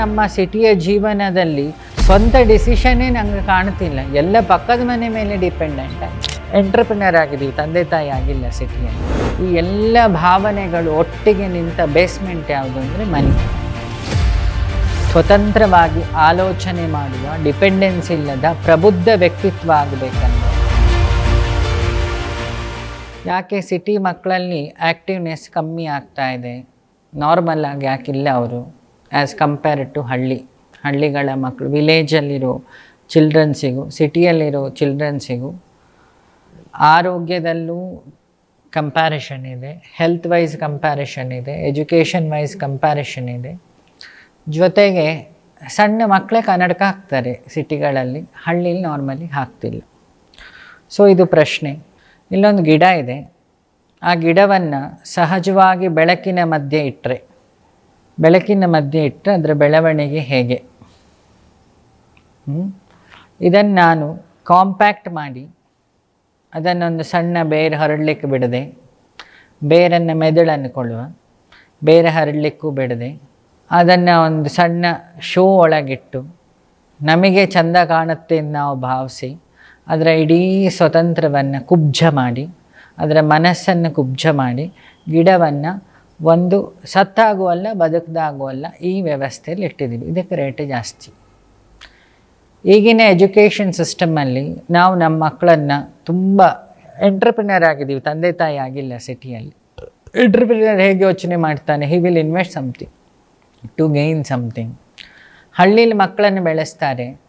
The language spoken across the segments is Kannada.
ನಮ್ಮ ಸಿಟಿಯ ಜೀವನದಲ್ಲಿ ಸ್ವಂತ ಡಿಸಿಷನ್ನೇ ನಂಗೆ ಕಾಣ್ತಿಲ್ಲ. ಎಲ್ಲ ಪಕ್ಕದ ಮನೆ ಮೇಲೆ ಡಿಪೆಂಡೆಂಟ್ ಎಂಟ್ರಪ್ರಿನರ್ ಆಗಿದ್ದೀವಿ ತಂದೆ ತಾಯಿ ಆಗಿಲ್ಲ ಸಿಟಿಯಲ್ಲಿ. ಈ ಎಲ್ಲ ಭಾವನೆಗಳು ಒಟ್ಟಿಗೆ ನಿಂತ ಬೇಸ್ಮೆಂಟ್ ಯಾವುದು ಅಂದರೆ ಮನೆ ಸ್ವತಂತ್ರವಾಗಿ ಆಲೋಚನೆ ಮಾಡುವ ಡಿಪೆಂಡೆನ್ಸ್ ಇಲ್ಲದ, ಪ್ರಬುದ್ಧ ವ್ಯಕ್ತಿತ್ವ ಆಗಬೇಕಂತ ಯಾಕೆ ಸಿಟಿ ಮಕ್ಕಳಲ್ಲಿ ಆ್ಯಕ್ಟಿವ್ನೆಸ್ ಕಮ್ಮಿ ಆಗ್ತಾ ಇದೆ? ನಾರ್ಮಲ್ ಆಗಿ ಯಾಕಿಲ್ಲ ಅವರು? ಆ್ಯಸ್ ಕಂಪೇರ್ಡ್ ಟು ಹಳ್ಳಿ. ಹಳ್ಳಿಗಳ ಮಕ್ಕಳು ವಿಲೇಜಲ್ಲಿರೋ ಚಿಲ್ಡ್ರನ್ಸಿಗೂ ಸಿಟಿಯಲ್ಲಿರೋ ಚಿಲ್ಡ್ರನ್ಸಿಗೂ ಆರೋಗ್ಯದಲ್ಲೂ ಕಂಪ್ಯಾರಿಷನ್ ಇದೆ ಹೆಲ್ತ್ ವೈಸ್ ಕಂಪ್ಯಾರಿಷನ್ ಇದೆ ಎಜುಕೇಷನ್ ವೈಸ್ ಕಂಪ್ಯಾರಿಷನ್ ಇದೆ. ಜೊತೆಗೆ ಸಣ್ಣ ಮಕ್ಕಳೇ ಕನ್ನಡಕ ಹಾಕ್ತಾರೆ ಸಿಟಿಗಳಲ್ಲಿ ಹಳ್ಳಿಲಿ ನಾರ್ಮಲಿ ಹಾಕ್ತಿಲ್ಲ. ಸೊ ಇದು ಪ್ರಶ್ನೆ. ಇಲ್ಲೊಂದು ಗಿಡ ಇದೆ. ಆ ಗಿಡವನ್ನು ಸಹಜವಾಗಿ ಬೆಳಕಿನ ಮಧ್ಯೆ ಇಟ್ಟರೆ ಬೆಳಕಿನ ಮಧ್ಯೆ ಇಟ್ಟರೆ ಅದರ ಬೆಳವಣಿಗೆ ಹೇಗೆ? ಇದನ್ನು ನಾನು ಕಾಂಪ್ಯಾಕ್ಟ್ ಮಾಡಿ, ಅದನ್ನೊಂದು ಸಣ್ಣ ಬೇರೆ ಹರಡಲಿಕ್ಕೆ ಬಿಡದೆ, ಬೇರನ್ನು ಮೆದುಳನ್ನು ಅನ್ಕೊಳ್ಳುವ, ಬೇರೆ ಹರಡಲಿಕ್ಕೂ ಬಿಡದೆ, ಅದನ್ನು ಒಂದು ಸಣ್ಣ ಶೋ ಒಳಗಿಟ್ಟು, ನಮಗೆ ಚಂದ ಕಾಣುತ್ತೆ ಅಂತ ನಾವು ಭಾವಿಸಿ, ಅದರ ಇಡೀ ಸ್ವತಂತ್ರವನ್ನು ಕುಬ್ಜ ಮಾಡಿ, ಅದರ ಮನಸ್ಸನ್ನು ಕುಬ್ಜ ಮಾಡಿ, ಗಿಡವನ್ನು ಒಂದು ಸತ್ತಾಗುವಲ್ಲ ಅಲ್ಲ, ಬದುಕದಾಗೂ ಅಲ್ಲ, ಈ ವ್ಯವಸ್ಥೆಯಲ್ಲಿ ಇಟ್ಟಿದ್ದೀವಿ. ಇದಕ್ಕೆ ರೇಟ್ ಜಾಸ್ತಿ. ಈಗಿನ ಎಜುಕೇಷನ್ ಸಿಸ್ಟಮಲ್ಲಿ ನಾವು ನಮ್ಮ ಮಕ್ಕಳನ್ನು ತುಂಬ ಎಂಟ್ರಪ್ರಿನರ್ ಆಗಿದ್ದೀವಿ. ತಂದೆ ತಾಯಿ ಆಗಿಲ್ಲ ಸಿಟಿಯಲ್ಲಿ. ಎಂಟ್ರಪ್ರಿನರ್ ಹೇಗೆ ಯೋಚನೆ ಮಾಡ್ತಾನೆ? He will invest something to gain something ಹಳ್ಳೀಲಿ ಮಕ್ಕಳನ್ನು ಬೆಳೆಸ್ತಾರೆ.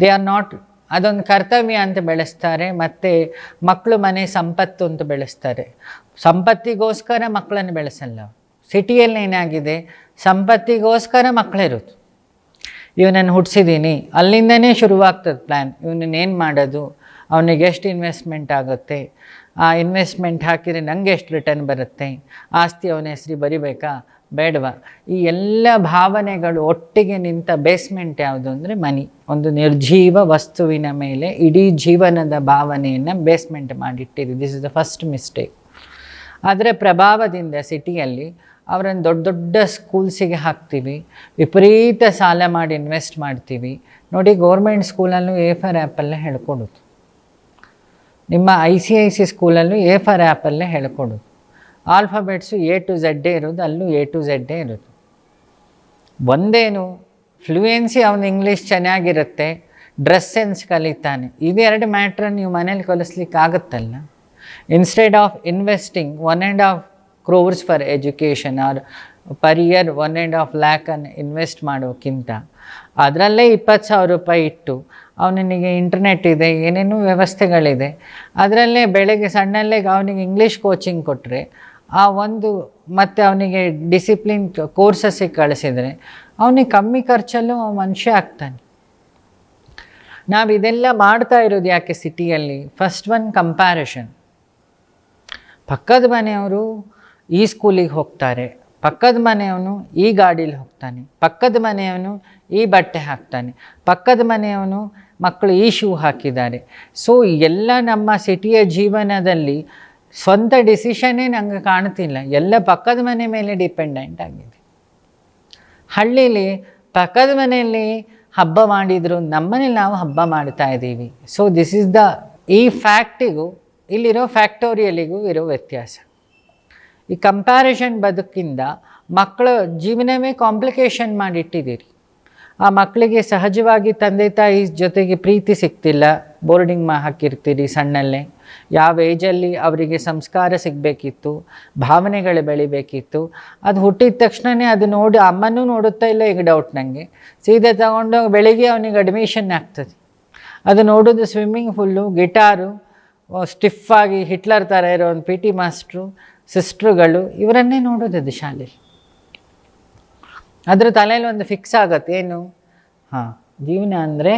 ದೇ ಆರ್ ನಾಟ್ ಅದೊಂದು ಕರ್ತವ್ಯ ಅಂತ ಬೆಳೆಸ್ತಾರೆ. ಮತ್ತು ಮಕ್ಕಳು ಮನೆ ಸಂಪತ್ತು ಅಂತ ಬೆಳೆಸ್ತಾರೆ. ಸಂಪತ್ತಿಗೋಸ್ಕರ ಮಕ್ಕಳನ್ನು ಬೆಳೆಸಲ್ಲ ಸಿಟಿಯಲ್ಲಿ ಏನಾಗಿದೆ? ಸಂಪತ್ತಿಗೋಸ್ಕರ ಮಕ್ಕಳಿರೋದು ಇವನನ್ನು ಹುಟ್ಟಿಸಿದ್ದೀನಿ ಅಲ್ಲಿಂದನೇ ಶುರುವಾಗ್ತದೆ ಪ್ಲ್ಯಾನ್ ಇವನನ್ನು ಏನು ಮಾಡೋದು? ಅವನಿಗೆ ಎಷ್ಟು ಇನ್ವೆಸ್ಟ್ಮೆಂಟ್ ಆಗುತ್ತೆ? ಆ ಇನ್ವೆಸ್ಟ್ಮೆಂಟ್ ಹಾಕಿದರೆ ನನಗೆ ಎಷ್ಟು ರಿಟರ್ನ್ ಬರುತ್ತೆ? ಆಸ್ತಿ ಅವನ ಹೆಸರು ಬರಿಬೇಕಾ? ಬೇಡವಾ? ಈ ಎಲ್ಲ ಭಾವನೆಗಳು ಒಟ್ಟಿಗೆ ನಿಂತ ಬೇಸ್ಮೆಂಟ್ ಯಾವುದು ಅಂದರೆ ಮನಿ. ಒಂದು ನಿರ್ಜೀವ ವಸ್ತುವಿನ ಮೇಲೆ ಇಡೀ ಜೀವನದ ಭಾವನೆಯನ್ನು basement ಮಾಡಿಟ್ಟಿದೆ. This is the first mistake ಅದರ ಪ್ರಭಾವದಿಂದ ಸಿಟಿಯಲ್ಲಿ ಅವರನ್ನು ದೊಡ್ಡ ದೊಡ್ಡ ಸ್ಕೂಲ್ಸಿಗೆ ಹಾಕ್ತೀವಿ. ವಿಪರೀತ ಸಾಲ ಮಾಡಿ ಇನ್ವೆಸ್ಟ್ ಮಾಡ್ತೀವಿ. ನೋಡಿ ಗೌರ್ಮೆಂಟ್ ಸ್ಕೂಲಲ್ಲೂ ಎ ಫಾರ್ ಆ್ಯಪಲ್ಲೇ ಹೇಳ್ಕೊಡೋದು. ನಿಮ್ಮ ಐ ಸಿ ಐ ಸಿ ಸ್ಕೂಲಲ್ಲೂ ಎ ಫಾರ್ ಆ್ಯಪಲ್ಲೇ ಹೇಳ್ಕೊಡೋದು. ಆಲ್ಫಾಬೆಟ್ಸು ಎ ಟು ಝಡ್ಡೇ ಇರೋದು, ಅಲ್ಲೂ ಎ ಟು ಝಡ್ಡೇ ಇರೋದು. ಒಂದೇನು, ಫ್ಲೂಯೆನ್ಸಿ ಅವನ ಇಂಗ್ಲೀಷ್ ಚೆನ್ನಾಗಿರುತ್ತೆ, ಡ್ರೆಸ್ ಸೆನ್ಸ್ ಕಲಿತಾನೆ. ಇವೆರಡು ಮ್ಯಾಟ್ರನ್ನು ನೀವು ಮನೇಲಿ ಕಲಿಸ್ಲಿಕ್ಕೆ ಆಗುತ್ತಲ್ಲ instead of investing one and half crores for education or per year one and half ಲ್ಯಾಕನ್ನು invest ಮಾಡೋಕ್ಕಿಂತ. ಅದರಲ್ಲೇ ಇಪ್ಪತ್ತು ಸಾವಿರ ರೂಪಾಯಿ ಇಟ್ಟು ಅವನಿಗೆ ಇಂಟರ್ನೆಟ್ ಇದೆ, ಏನೇನೋ ವ್ಯವಸ್ಥೆಗಳಿದೆ. ಅದರಲ್ಲೇ ಬೆಳಗ್ಗೆ ಸಣ್ಣಲ್ಲೇ ಅವನಿಗೆ ಇಂಗ್ಲೀಷ್ ಕೋಚಿಂಗ್ ಕೊಟ್ಟರೆ ಆ ಒಂದು ಮತ್ತು ಅವನಿಗೆ ಡಿಸಿಪ್ಲಿನ್ ಕೋರ್ಸಸ್ಸಿಗೆ ಕಳಿಸಿದರೆ ಅವನಿಗೆ ಕಮ್ಮಿ ಖರ್ಚಲ್ಲೂ ಮನುಷ್ಯ ಆಗ್ತಾನೆ. ನಾವು ಇದೆಲ್ಲ ಮಾಡ್ತಾ ಇರೋದು ಯಾಕೆ ಸಿಟಿಯಲ್ಲಿ ಫಸ್ಟ್ ಒನ್ ಕಂಪ್ಯಾರಿಷನ್ ಪಕ್ಕದ ಮನೆಯವರು ಈ ಸ್ಕೂಲಿಗೆ ಹೋಗ್ತಾರೆ. ಪಕ್ಕದ ಮನೆಯವನು ಈ ಗಾಡೀಲಿ ಹೋಗ್ತಾನೆ. ಪಕ್ಕದ ಮನೆಯವನು ಈ ಬಟ್ಟೆ ಹಾಕ್ತಾನೆ. ಪಕ್ಕದ ಮನೆಯವನು ಮಕ್ಕಳು ಈ ಶೂ ಹಾಕಿದ್ದಾರೆ. ಸೊ ಎಲ್ಲ ನಮ್ಮ ಸಿಟಿಯ ಜೀವನದಲ್ಲಿ ಸ್ವಂತ ಡಿಸಿಷನ್ನೇ ನನಗೆ ಕಾಣ್ತಿಲ್ಲ. ಎಲ್ಲ ಪಕ್ಕದ ಮನೆ ಮೇಲೆ ಡಿಪೆಂಡೆಂಟ್ ಆಗಿದೆ. ಹಳ್ಳೀಲಿ ಪಕ್ಕದ ಮನೆಯಲ್ಲಿ ಹಬ್ಬ ಮಾಡಿದರೂ, ನಮ್ಮನೇಲಿ ನಾವು ಹಬ್ಬ ಮಾಡ್ತಾ ಇದ್ದೀವಿ. ಸೊ ದಿಸ್ ಇಸ್ ದ ಈ ಫ್ಯಾಕ್ಟಿಗೂ ಇಲ್ಲಿರೋ ಫ್ಯಾಕ್ಟೋರಿಯಲಿಗೂ ಇರೋ ವ್ಯತ್ಯಾಸ. ಈ ಕಂಪ್ಯಾರಿಷನ್ ಬದುಕಿಂದ ಮಕ್ಕಳ ಜೀವನವೇ ಕಾಂಪ್ಲಿಕೇಶನ್ ಮಾಡಿಟ್ಟಿದ್ದೀರಿ. ಆ ಮಕ್ಕಳಿಗೆ ಸಹಜವಾಗಿ ತಂದೆ ತಾಯಿ ಜೊತೆಗೆ ಪ್ರೀತಿ ಸಿಗ್ತಿಲ್ಲ. ಬೋರ್ಡಿಂಗ್ ಮಾ ಹಾಕಿರ್ತೀರಿ ಸಣ್ಣಲ್ಲೇ. ಯಾವ ಏಜಲ್ಲಿ ಅವರಿಗೆ ಸಂಸ್ಕಾರ ಸಿಗಬೇಕಿತ್ತು, ಭಾವನೆಗಳು ಬೆಳಿಬೇಕಿತ್ತು, ಅದು ಹುಟ್ಟಿದ ತಕ್ಷಣವೇ ಅದು ನೋಡಿ ಅಮ್ಮನೂ ನೋಡುತ್ತಾ ಇಲ್ಲ, ಈಗ ಡೌಟ್ ನನಗೆ ಸೀದಾ ತಗೊಂಡು ಬೆಳಿಗ್ಗೆ ಅವನಿಗೆ ಅಡ್ಮಿಷನ್ ಆಗ್ತದೆ. ಅದು ನೋಡೋದು ಸ್ವಿಮ್ಮಿಂಗ್ ಫುಲ್ಲು ಗಿಟಾರು ಆಗಿ ಹಿಟ್ಲರ್ ಥರ ಇರೋ ಒಂದು ಪಿ ಟಿ ಮಾಸ್ಟ್ರು ಸಿಸ್ಟ್ರುಗಳು ಇವರನ್ನೇ ನೋಡೋದು ಅದು ಶಾಲೆಯಲ್ಲಿ ಅದರ ತಲೆಯಲ್ಲಿ ಒಂದು ಫಿಕ್ಸ್ ಆಗತ್ತೆ, ಏನು? ಹಾಂ, ಜೀವನ ಅಂದರೆ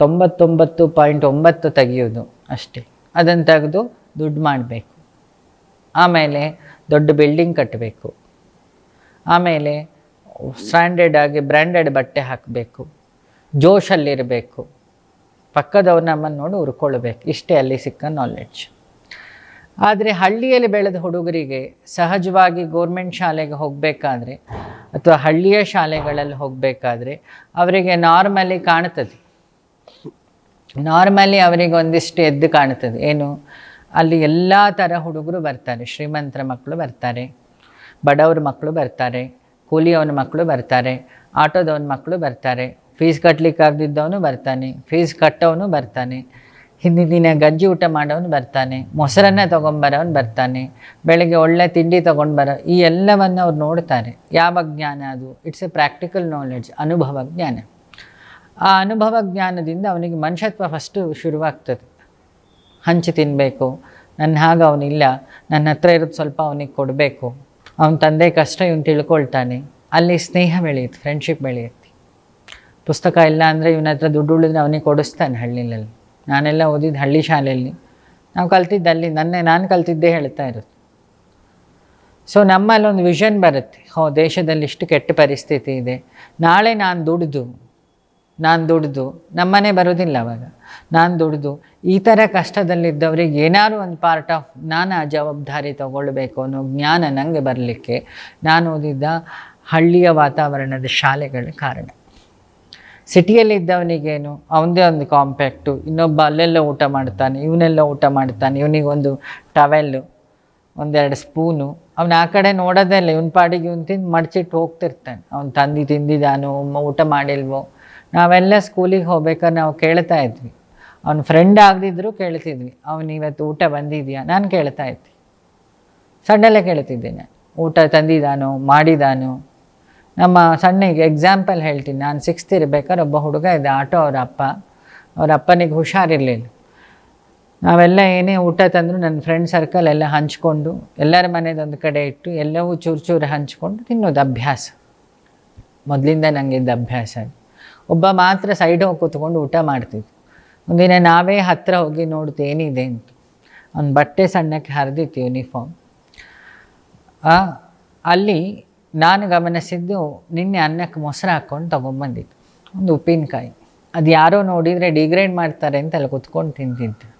ತೊಂಬತ್ತೊಂಬತ್ತು ಪಾಯಿಂಟ್ ಒಂಬತ್ತು ತೆಗೆಯೋದು ಅಷ್ಟೇ. ಅದನ್ನು ತೆಗೆದು ದುಡ್ಡು ಮಾಡಬೇಕು. ಆಮೇಲೆ ದೊಡ್ಡ ಬಿಲ್ಡಿಂಗ್ ಕಟ್ಟಬೇಕು ಆಮೇಲೆ ಸ್ಟ್ಯಾಂಡರ್ಡ್ ಆಗಿ ಬ್ರ್ಯಾಂಡೆಡ್ ಬಟ್ಟೆ ಹಾಕಬೇಕು. ಜೋಶಲ್ಲಿರಬೇಕು. ಪಕ್ಕದವ್ರು ನಮ್ಮನ್ನು ನೋಡಿ ಉರ್ಕೊಳ್ಬೇಕು ಇಷ್ಟೇ ಅಲ್ಲಿ ಸಿಕ್ಕ ನಾಲೆಡ್ಜ್ ಆದರೆ ಹಳ್ಳಿಯಲ್ಲಿ ಬೆಳೆದ ಹುಡುಗರಿಗೆ ಸಹಜವಾಗಿ ಗೋರ್ಮೆಂಟ್ ಶಾಲೆಗೆ ಹೋಗಬೇಕಾದ್ರೆ ಅಥವಾ ಹಳ್ಳಿಯ ಶಾಲೆಗಳಲ್ಲಿ ಹೋಗಬೇಕಾದ್ರೆ ಅವರಿಗೆ ನಾರ್ಮಲಿ ಕಾಣ್ತದೆ ನಾರ್ಮಲಿ ಅವರಿಗೆ ಒಂದಿಷ್ಟು ಎದ್ದು ಕಾಣ್ತದೆ ಏನು? ಅಲ್ಲಿ ಎಲ್ಲ ಥರ ಹುಡುಗರು ಬರ್ತಾರೆ. ಶ್ರೀಮಂತರ ಮಕ್ಕಳು ಬರ್ತಾರೆ, ಬಡವ್ರ ಮಕ್ಕಳು ಬರ್ತಾರೆ, ಕೂಲಿಯವನ ಮಕ್ಕಳು ಬರ್ತಾರೆ, ಆಟೋದವನ ಮಕ್ಕಳು ಬರ್ತಾರೆ ಫೀಸ್ ಕಟ್ಟಲಿಕ್ಕೆ ಆಗದಿದ್ದವನು ಬರ್ತಾನೆ ಫೀಸ್ ಕಟ್ಟೋನು ಬರ್ತಾನೆ. ಹಿಂದಿನ ದಿನ ಗಂಜಿ ಊಟ ಮಾಡೋನು ಬರ್ತಾನೆ, ಮೊಸರನ್ನ ತೊಗೊಂಬರೋನು ಬರ್ತಾನೆ, ಬೆಳಗ್ಗೆ ಒಳ್ಳೆ ತಿಂಡಿ ತಗೊಂಡು ಬರೋ ಈ ಎಲ್ಲವನ್ನು ಅವ್ರು ನೋಡ್ತಾರೆ. ಯಾವ ಜ್ಞಾನ ಅದು? ಇಟ್ಸ್ ಎ ಪ್ರಾಕ್ಟಿಕಲ್ ನಾಲೆಡ್ಜ್ ಅನುಭವ ಜ್ಞಾನ. ಆ ಅನುಭವ ಜ್ಞಾನದಿಂದ ಅವನಿಗೆ ಮನುಷ್ಯತ್ವ ಫಸ್ಟು ಶುರುವಾಗ್ತದೆ. ಹಂಚಿ ತಿನ್ನಬೇಕು ನನ್ನ ಹಾಗೆ ಅವನಿಲ್ಲ, ನನ್ನ ಹತ್ರ ಇರೋದು ಸ್ವಲ್ಪ ಅವನಿಗೆ ಕೊಡಬೇಕು, ಅವನ ತಂದೆ ಕಷ್ಟ ಇವನು ತಿಳ್ಕೊಳ್ತಾನೆ, ಅಲ್ಲಿ ಸ್ನೇಹ ಬೆಳೆಯುತ್ತೆ ಫ್ರೆಂಡ್ಶಿಪ್ ಬೆಳೆಯುತ್ತೆ. ಪುಸ್ತಕ ಇಲ್ಲ ಅಂದರೆ ಇವನ ಹತ್ರ ದುಡ್ಡು ಉಳಿದ್ರೆ ಅವನಿಗೆ ಕೊಡಿಸ್ತಾನೆ ಹಳ್ಳಿನಲ್ಲಿ ನಾನೆಲ್ಲ ಓದಿದ್ದು ಹಳ್ಳಿ ಶಾಲೆಯಲ್ಲಿ. ನಾವು ಕಲ್ತಿದ್ದು ಅಲ್ಲಿ, ನನ್ನೇ ನಾನು ಕಲ್ತಿದ್ದೇ ಹೇಳ್ತಾ ಇರೋದು. ಸೊ ನಮ್ಮಲ್ಲಿ ಒಂದು ವಿಷನ್ ಬರುತ್ತೆ. ಹೋ, ದೇಶದಲ್ಲಿ ಇಷ್ಟು ಕೆಟ್ಟ ಪರಿಸ್ಥಿತಿ ಇದೆ. ನಾಳೆ ನಾನು ದುಡಿದು ನಾನು ದುಡಿದು, ನಮ್ಮನೆ ಬರೋದಿಲ್ಲ ಅವಾಗ. ನಾನು ದುಡಿದು, ಈ ಥರ ಕಷ್ಟದಲ್ಲಿದ್ದವ್ರಿಗೆ ಏನಾದ್ರು ಒಂದು ಪಾರ್ಟ್ ಆಫ್ ನಾನು ಆ ಜವಾಬ್ದಾರಿ ತಗೊಳ್ಬೇಕು ಅನ್ನೋ ಜ್ಞಾನ ನನಗೆ ಬರಲಿಕ್ಕೆ ನಾನು ಓದಿದ್ದ ಹಳ್ಳಿಯ ವಾತಾವರಣದ ಶಾಲೆಗಳ ಕಾರಣ. ಸಿಟಿಯಲ್ಲಿದ್ದವನಿಗೇನು ಅವನದೇ ಒಂದು ಕಾಂಪ್ಯಾಕ್ಟು ಇನ್ನೊಬ್ಬ ಅಲ್ಲೆಲ್ಲ ಊಟ ಮಾಡ್ತಾನೆ, ಇವನೆಲ್ಲ ಊಟ ಮಾಡ್ತಾನೆ, ಇವನಿಗೊಂದು ಟವೆಲ್ಲು ಒಂದೆರಡು ಸ್ಪೂನು ಅವನು ಆ ಕಡೆ ನೋಡೋದೇ ಇಲ್ಲ. ಇವನ ಪಾಡಿಗೆ ಇವನು ತಿಂದು ಮಡಚಿಟ್ಟು ಹೋಗ್ತಿರ್ತಾನೆ. ಅವ್ನು ತಂದು ತಿಂದಿದ್ದಾನೋ ಊಟ ಮಾಡಿಲ್ವೋ. ನಾವೆಲ್ಲ ಸ್ಕೂಲಿಗೆ ಹೋಗ್ಬೇಕಾದ್ರೆ ನಾವು ಕೇಳ್ತಾ ಇದ್ವಿ. ಅವ್ನ ಫ್ರೆಂಡ್ ಆಗದಿದ್ದರೂ ಕೇಳ್ತಿದ್ವಿ. ಅವನು ಇವತ್ತು ಊಟ ಬಂದಿದೆಯಾ? ನಾನು ಕೇಳ್ತಾ ಇದ್ವಿ ಸಣ್ಣಲ್ಲೇ ಕೇಳ್ತಿದ್ದೆ ಊಟ ತಂದಿದ್ದಾನೋ ಮಾಡಿದಾನೋ ನಮ್ಮ ಸಣ್ಣಗೆ ಎಕ್ಸಾಂಪಲ್ ಹೇಳ್ತೀನಿ. ನಾನು ಸಿಕ್ಸ್ತ್ ಇರ್ಬೇಕಾದ್ರೆ ಒಬ್ಬ ಹುಡುಗ ಇದ್ದ ಆಟೋ ಅವರ ಅಪ್ಪ. ಅವ್ರ ಅಪ್ಪನಿಗೆ ಹುಷಾರಿರಲಿಲ್ಲ. ನಾವೆಲ್ಲ ಏನೇ ಊಟ ತಂದರೂ ನನ್ನ ಫ್ರೆಂಡ್ ಸರ್ಕಲ್ ಎಲ್ಲ ಹಂಚ್ಕೊಂಡು, ಎಲ್ಲರ ಮನೆದೊಂದು ಕಡೆ ಇಟ್ಟು ಎಲ್ಲವೂ ಚೂರು ಚೂರು ಹಂಚ್ಕೊಂಡು ತಿನ್ನೋದು ಅಭ್ಯಾಸ. ಮೊದಲಿಂದ ನನಗೆ ಅಭ್ಯಾಸ ಒಬ್ಬ ಮಾತ್ರ ಸೈಡ್ ಹೋಗಿ ಕೂತ್ಕೊಂಡು ಊಟ ಮಾಡ್ತಿದ್ದು. ಒಂದಿನ ನಾವೇ ಹತ್ತಿರ ಹೋಗಿ ನೋಡ್ತು ಏನಿದೆ ಅಂತ. ಅವ್ನ ಬಟ್ಟೆ ಸಣ್ಣಕ್ಕೆ ಹರಿದಿತ್ತು ಯೂನಿಫಾರ್ಮ್ ಅಲ್ಲಿ ನಾನು ಗಮನಿಸಿದ್ದು ನಿನ್ನೆ ಅನ್ನಕ್ಕೆ ಮೊಸರು ಹಾಕ್ಕೊಂಡು ತೊಗೊಂಬಂದಿದ್ದು. ಒಂದು ಉಪ್ಪಿನಕಾಯಿ. ಅದು ಯಾರೋ ನೋಡಿದರೆ ಡಿಗ್ರೇಡ್ ಮಾಡ್ತಾರೆ ಅಂತ ಅಲ್ಲಿ ಕುತ್ಕೊಂಡು ತಿಂತಿದ್ದು.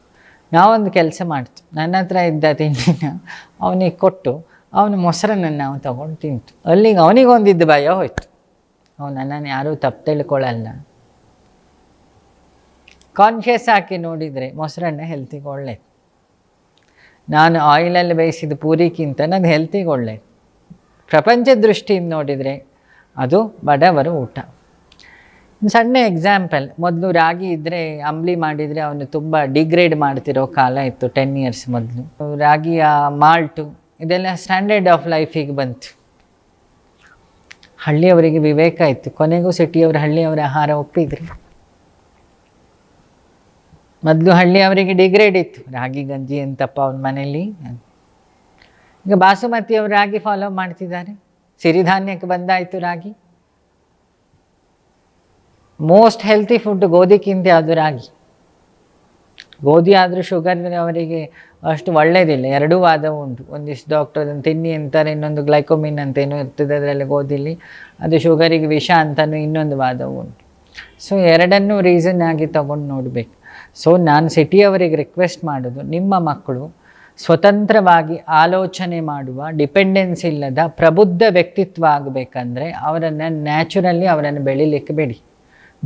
ನಾವೊಂದು ಕೆಲಸ ಮಾಡ್ತು. ನನ್ನ ಹತ್ರ ಇದ್ದ ತಿಂಡಿನ ಅವನಿಗೆ ಕೊಟ್ಟು ಅವನು ಮೊಸರನ್ನು ನಾವು ತೊಗೊಂಡು ತಿಂತು. ಅಲ್ಲಿಗೆ ಅವನಿಗೆ ಒಂದಿದ್ದು ಭಯ ಹೋಯ್ತು. ಅವನು ನನ್ನನ್ನು ಯಾರೂ ತಪ್ಪು ತಿಳ್ಕೊಳ್ಳಲ್ಲ. ಕಾನ್ಷಿಯಸ್ ಹಾಕಿ ನೋಡಿದರೆ ಮೊಸರನ್ನು ಹೆಲ್ತಿಗೆ ಒಳ್ಳೆ ನಾನು ಆಯಿಲಲ್ಲಿ ಬೇಯಿಸಿದ ಪೂರಿಕ್ಕಿಂತ ನನಗೆ ಹೆಲ್ತಿಗೆ ಒಳ್ಳೆಯದು ಪ್ರಪಂಚ ದೃಷ್ಟಿಯಿಂದ ನೋಡಿದರೆ ಅದು ಬಡವರ ಊಟ. ಸಣ್ಣ ಎಕ್ಸಾಂಪಲ್ ಮೊದಲು ರಾಗಿ ಇದ್ದರೆ ಅಂಬ್ಲಿ ಮಾಡಿದರೆ ಅವನು ತುಂಬ ಡಿಗ್ರೇಡ್ ಮಾಡ್ತಿರೋ ಕಾಲ ಇತ್ತು ಟೆನ್ ಇಯರ್ಸ್ ಮೊದಲು. ರಾಗಿಯ ಮಾಲ್ಟು ಇದೆಲ್ಲ ಸ್ಟ್ಯಾಂಡರ್ಡ್ ಆಫ್ ಲೈಫಿಗೆ ಬಂತು. ಹಳ್ಳಿಯವರಿಗೆ ವಿವೇಕ ಇತ್ತು. ಕೊನೆಗೂ ಸಿಟಿಯವರು ಹಳ್ಳಿಯವರ ಆಹಾರ ಒಪ್ಪಿದ್ರು. ಮೊದಲು ಹಳ್ಳಿಯವರಿಗೆ ಡಿಗ್ರೇಡ್ ಇತ್ತು. ರಾಗಿ, ಗಂಜಿ ಅಂತಪ್ಪ ಅವನ ಮನೇಲಿ? ಈಗ ಬಾಸುಮತಿಯವರು ರಾಗಿ ಫಾಲೋ ಮಾಡ್ತಿದ್ದಾರೆ. ಸಿರಿಧಾನ್ಯಕ್ಕೆ ಬಂದಾಯಿತು ರಾಗಿ. ಮೋಸ್ಟ್ ಹೆಲ್ತಿ ಫುಡ್ ಗೋಧಿಕ್ಕಿಂತ ಯಾವುದು ರಾಗಿ. ಗೋಧಿ ಆದರೂ ಶುಗರ್ ಅವರಿಗೆ ಅಷ್ಟು ಒಳ್ಳೆಯದಿಲ್ಲ ಎರಡೂ ವಾದ ಉಂಟು. ಒಂದಿಷ್ಟು ಡಾಕ್ಟರ್ ಅದನ್ನು ತಿನ್ನಿ ಅಂತಾರೆ, ಇನ್ನೊಂದು ಗ್ಲೈಕೋಮಿನ್ ಅಂತ ಏನೋ ಇರ್ತದೆ ಅದರಲ್ಲಿ ಗೋಧಿಲಿ. ಅದು ಶುಗರಿಗೆ ವಿಷ ಅಂತಲೂ ಇನ್ನೊಂದು ವಾದ ಉಂಟು. ಸೊ ಎರಡನ್ನೂ ರೀಸನ್ ಆಗಿ ತಗೊಂಡು ನೋಡಬೇಕು. ಸೊ ನಾನು ಸಿಟಿಯವರಿಗೆ ರಿಕ್ವೆಸ್ಟ್ ಮಾಡೋದು, ನಿಮ್ಮ ಮಕ್ಕಳು ಸ್ವತಂತ್ರವಾಗಿ ಆಲೋಚನೆ ಮಾಡುವ ಡಿಪೆಂಡೆನ್ಸ್ ಇಲ್ಲದ ಪ್ರಬುದ್ಧ ವ್ಯಕ್ತಿತ್ವ ಆಗಬೇಕಂದ್ರೆ ಅವರನ್ನು ನ್ಯಾಚುರಲಿ ಅವರನ್ನು ಬೆಳಿಲಿಕ್ಕೆ ಬಿಡಿ.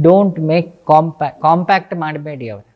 ಡೋಂಟ್ ಮೇಕ್ ಕಾಂಪ್ಯಾ ಕಾಂಪ್ಯಾಕ್ಟ್ ಮಾಡಬೇಡಿ ಅವರು